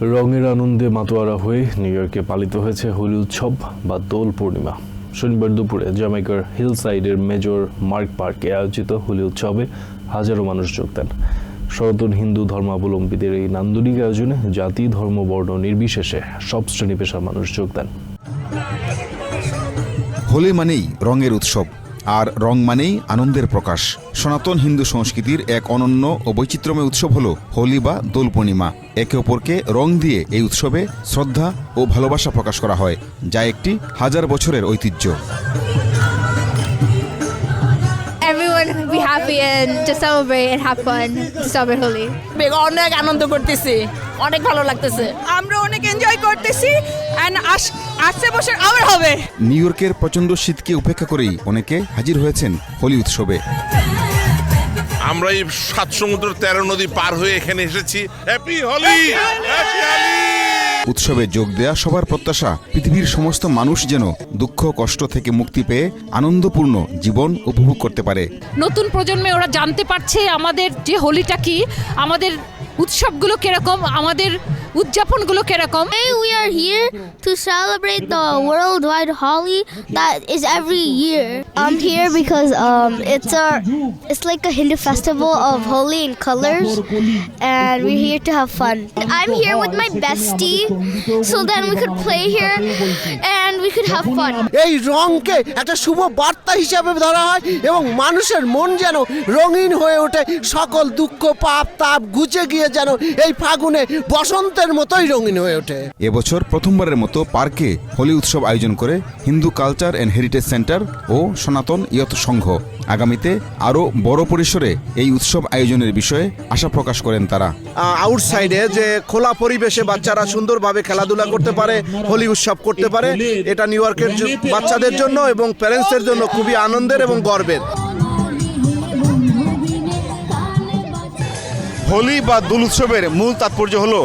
রঙের আনন্দে মাতোয়ারা হয়ে নিউ ইয়র্কে পালিত হয়েছে হোলি উৎসব বা দোল পূর্ণিমা। শনিবার দুপুরে জ্যামাইকার হিল সাইডের মেজর মার্ক পার্কে আয়োজিত হোলি উৎসবে হাজারো মানুষ যোগ দেন। সনাতন হিন্দু ধর্মাবলম্বীদের এই নান্দনিক আয়োজনে জাতি, ধর্ম, বর্ণ নির্বিশেষে সব শ্রেণি পেশার মানুষ যোগ দেন। হোলি মানেই রঙের উৎসব। আর রং মানেই আনন্দের প্রকাশ। সনাতন হিন্দু সংস্কৃতির এক অনন্য ও বৈচিত্র্যময় উৎসব হল হোলি বা দোল পূর্ণিমা। একে অপরকে রং দিয়ে এই উৎসবে শ্রদ্ধা ও ভালোবাসা প্রকাশ করা হয়, যা একটি হাজার বছরের ঐতিহ্য। Happy and just celebrate and have fun to celebrate Holi. অনেক আনন্দ করতেছি। অনেক ভালো লাগতেছে। আমরা অনেক এনজয় করতেছি অ্যান্ড আসছে বছর আবার হবে। নিউ ইয়র্কের প্রচণ্ড শীতকে উপেক্ষা করেই অনেকে হাজির হয়েছেন হোলি উৎসবে। আমরা এই সাত সমুদ্র তেরো নদী পার হয়ে এখানে এসেছি। হ্যাপি হোলি হ্যাপি হোলি উৎসবে যোগ দেয়া সবার প্রত্যাশা, পৃথিবীর সমস্ত মানুষ যেন দুঃখ, কষ্ট থেকে মুক্তি পেয়ে আনন্দপূর্ণ জীবন উপভোগ করতে পারে। নতুন প্রজন্মে ওরা জানতে পারছে আমাদের যে হোলিটা কি, আমাদের উৎসবগুলো কীরকম, আমাদের উদযাপনগুলো কিরকম Today we are here to celebrate the worldwide Holi that is every year. I'm here because um it's a it's like a Hindu festival of Holi and colors and we're here to have fun. I'm here with my bestie so then we could play here and we could have fun. এই রংকে একটা শুভ বার্তা হিসাবে ধরা হয় এবং মানুষের মন যেন রঙিন হয়ে ওঠে। সকল দুঃখ পাপ তাপ গিয়ে যেন এই ফাগুনে বসন্তের মতোই রঙিন হয়ে ওঠে। এবছর প্রথমবারের মতো পার্কে হোলি উৎসব আয়োজন করে Hindu culture and heritage centre ও সনাতন ইয়ত সংঘ। আগামীতে আরও বড় পরিসরে এই উৎসব আয়োজনের বিষয়ে আশা প্রকাশ করেন তারা। আউটসাইডে যে খোলা পরিবেশে বাচ্চারা সুন্দরভাবে খেলাধুলা করতে পারে হোলি উৎসব করতে পারে এটা নিউ ইয়র্কের বাচ্চাদের জন্য এবং প্যারেন্টসদের জন্য খুবই আনন্দের এবং গর্বের। হোলি বা দোল উৎসবের মূল তাৎপর্য হলো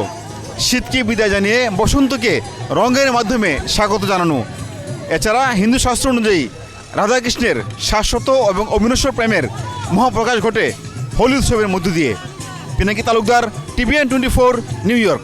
শীতকে বিদায় জানিয়ে বসন্তকে রঙের মাধ্যমে স্বাগত জানানো। এছাড়া হিন্দু শাস্ত্র অনুযায়ী রাধাকৃষ্ণের শাশ্বত এবং অবিনশ্বর প্রেমের মহাপ্রকাশ ঘটে হোলি উৎসবের মধ্য দিয়ে। Pinaki Talukdar TVN twenty four New York